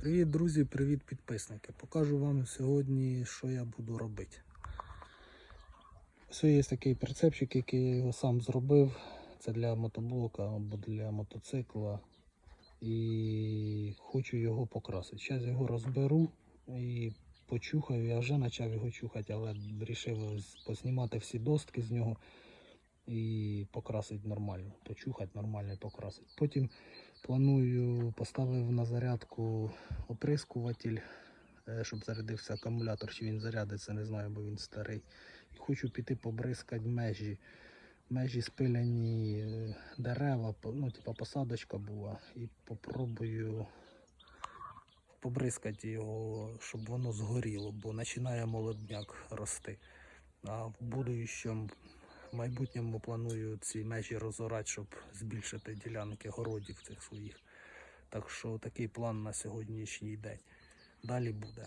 Привіт, друзі, привіт, підписники. Покажу вам сьогодні, що я буду робити. Ось є такий прицепчик, який я його сам зробив. Це для мотоблока або для мотоцикла. І хочу його покрасити. Зараз його розберу і почухаю. Я вже почав його чухати, але вирішив познімати всі достки з нього і покрасити нормально. Почухати нормально і покрасити. Потім планую поставив на зарядку оприскуватель, е, щоб зарядився акумулятор, чи він зарядиться, не знаю, бо він старий. І хочу піти побризкати межі. Межі спиляні е, дерева, ну, типа посадочка була. І попробую побризкати його, щоб воно згоріло, бо починає молодняк рости. А в будущому, в майбутньому планую ці межі розорати, щоб збільшити ділянки городів цих своїх. Так що такий план на сьогоднішній день. Далі буде.